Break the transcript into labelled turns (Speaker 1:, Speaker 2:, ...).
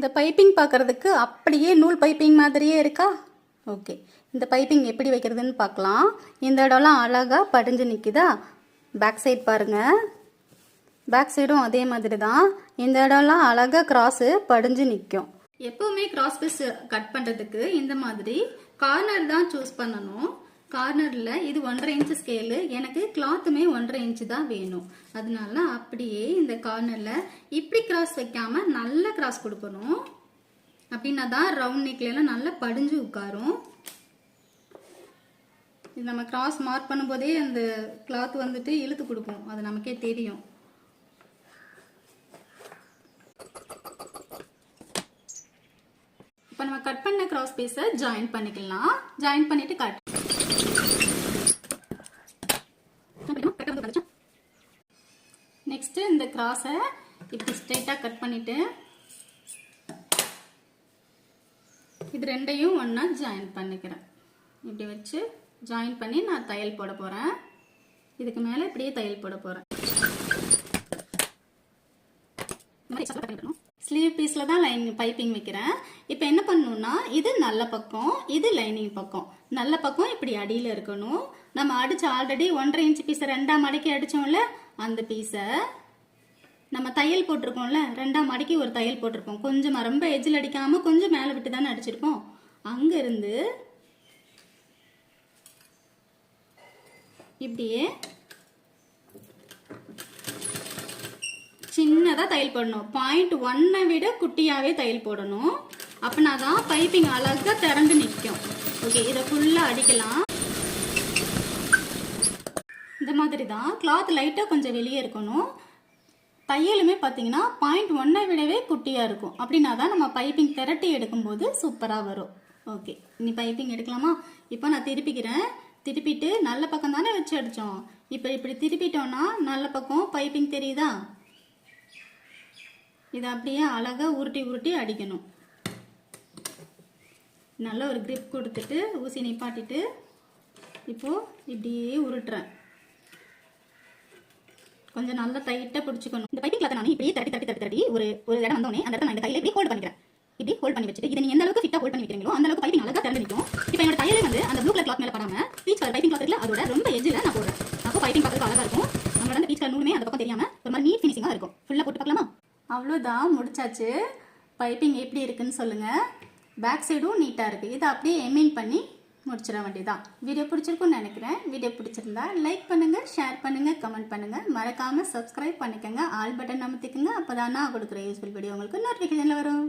Speaker 1: இந்த பைப்பிங் பார்க்குறதுக்கு அப்படியே நூல் பைப்பிங் மாதிரியே இருக்கா? ஓகே இந்த பைப்பிங் எப்படி வைக்கிறதுன்னு பார்க்கலாம். இந்த இடம்லாம் அழகாக படிஞ்சு நிற்குதா பேக் சைட் பாருங்கள் பேக் சைடும் அதே மாதிரி தான் இந்த இடம்லாம் அழகாக கிராஸு படிஞ்சு நிற்கும் எப்போவுமே கிராஸ் பீஸ் கட் பண்ணுறதுக்கு இந்த மாதிரி கார்னர் தான் சூஸ் பண்ணணும். கார்னரில் இது ஒன்றரை இன்ச்சு ஸ்கேலு எனக்கு கிளாத்துமே ஒன்றரை இன்ச்சு தான் வேணும். அதனால அப்படியே இந்த கார்னரில் இப்படி கிராஸ் வைக்காமல் நல்ல கிராஸ் கொடுக்கணும். அப்படின்னா தான் ரவுண்ட் நெக்லாம் நல்லா படிஞ்சு உட்காரும். இது நம்ம கிராஸ் மார்க் பண்ணும்போதே அந்த கிளாத் வந்துட்டு இழுத்து கொடுக்கும். அது நமக்கே தெரியும். இப்போ நம்ம கட் பண்ண கிராஸ் பீஸை ஜாயின் பண்ணிக்கலாம். ஜாயின் பண்ணிட்டு கட் நெக்ஸ்ட்டு இந்த கிராஸை இப்படி ஸ்ட்ரைட்டாக கட் பண்ணிவிட்டு இது ரெண்டையும் ஒன்றா ஜாயின் பண்ணிக்கிறேன். இப்படி வச்சு ஜாயின் பண்ணி நான் தையல் போட போகிறேன் இதுக்கு மேலே இப்படியே தையல் போட போகிறேன் ஸ்லீவ் பீஸில் தான் லைன் பைப்பிங் வைக்கிறேன். இப்போ என்ன பண்ணணும்னா இது நல்ல பக்கம் இது லைனிங் பக்கம். நல்ல பக்கம் இப்படி அடியில் இருக்கணும். நம்ம அடித்து ஆல்ரெடி ஒன்றரை இன்ச் பீஸை ரெண்டாம் மடக்கி அடித்தோம்ல அந்த பீஸை நம்ம தையல் போட்டிருக்கோம்ல ரெண்டாம் மடிக்கு ஒரு தையல் போட்டிருப்போம். கொஞ்சம் ரொம்ப எஜ்ஜில் அடிக்காமல் கொஞ்சம் மேலே விட்டு தானே அடிச்சிருப்போம். அங்கேருந்து இப்படியே சின்னதாக தையல் போடணும். பாயிண்ட் ஒன்னை விட குட்டியாகவே தையல் போடணும். அப்படின்னா தான் பைப்பிங் அழகாக திறந்து நிற்கும். ஓகே இதை ஃபுல்லாக அடிக்கலாம். இந்த மாதிரி தான் கிளாத் லைட்டாக கொஞ்சம் வெளியே இருக்கணும். தையலுமே பார்த்தீங்கன்னா பாயிண்ட் ஒன்னை விடவே குட்டியாக இருக்கும். அப்படின்னா தான் நம்ம பைப்பிங் திரட்டி எடுக்கும்போது சூப்பராக வரும். ஓகே இனி பைப்பிங் எடுக்கலாமா? இப்போ நான் திருப்பிக்கிறேன். திருப்பிட்டு நல்ல பக்கம் தானே வச்சு அடித்தோம் இப்போ இப்படி திருப்பிட்டோன்னா நல்ல பக்கம் பைப்பிங் தெரியுதா? இதை அப்படியே அழகாக உருட்டி உருட்டி அடிக்கணும். நல்ல ஒரு கிரிப் கொடுத்துட்டு ஊசி நிப்பாட்டிட்டு இப்போது இப்படியே உருட்டுறேன். கொஞ்சம் நல்லா டைட்டாக பிடிச்சிக்கணும். இந்த பைப்பிங் கிளாத்தை நான் இப்படியே தட்டி தட்டி தட்டி தட்டி ஒரு ஒரு இடம் வந்தோடனே அந்த இடத்த நான் இந்த கையில் இப்படி ஹோல்ட் பண்ணிக்கிறேன். இப்படி ஹோல்ட் பண்ணி வச்சுட்டு இதை நீ எந்த அளவுக்கு ஃபிட்டாக ஹோல்ட் பண்ணி வைக்கிறீங்களோ அந்த அளவுக்கு பைப்பிங் அழகாக திறந்து நிற்கும் இப்போ என்னோட தையலே வந்து அந்த ப்ளூ கலர் கிளாத் மேலே படாம பீச் கலர் பைப்பிங் கிளாத் இருக்குல்ல அதோட ரொம்ப எஜ்ஜில் நான் போடுறேன். அப்போ பைப்பிங் பார்க்கறதுக்கு அழகாக இருக்கும். நம்மளோட அந்த பீச் கலர் நூலுமே அந்த பக்கம் தெரியாமல் ஒரு மாதிரி நீட் ஃபினிஷிங்காக இருக்கும். ஃபுல்லாக போட்டு பார்க்கலாமா? அவ்வளோதான் முடிச்சாச்சு. பைப்பிங் எப்படி இருக்குன்னு சொல்லுங்கள் பேக் சைடும் நீட்டாக இருக்குது இதை அப்படியே எமெயின் பண்ணி முடிச்சிட வேண்டியதான் வீடியோ பிடிச்சிருக்குன்னு நினைக்கிறேன். வீடியோ பிடிச்சிருந்தா லைக் பண்ணுங்கள் ஷேர் பண்ணுங்கள் கமெண்ட் பண்ணுங்கள் மறக்காமல் சப்ஸ்கிரைப் பண்ணிக்கோங்க ஆல் பட்டன் அமுத்திக்கோங்க அப்போ தான் நான் கொடுக்குற யூஸ்ஃபுல் வீடியோ உங்களுக்கு நோட்டிஃபிகேஷனில் வரும்.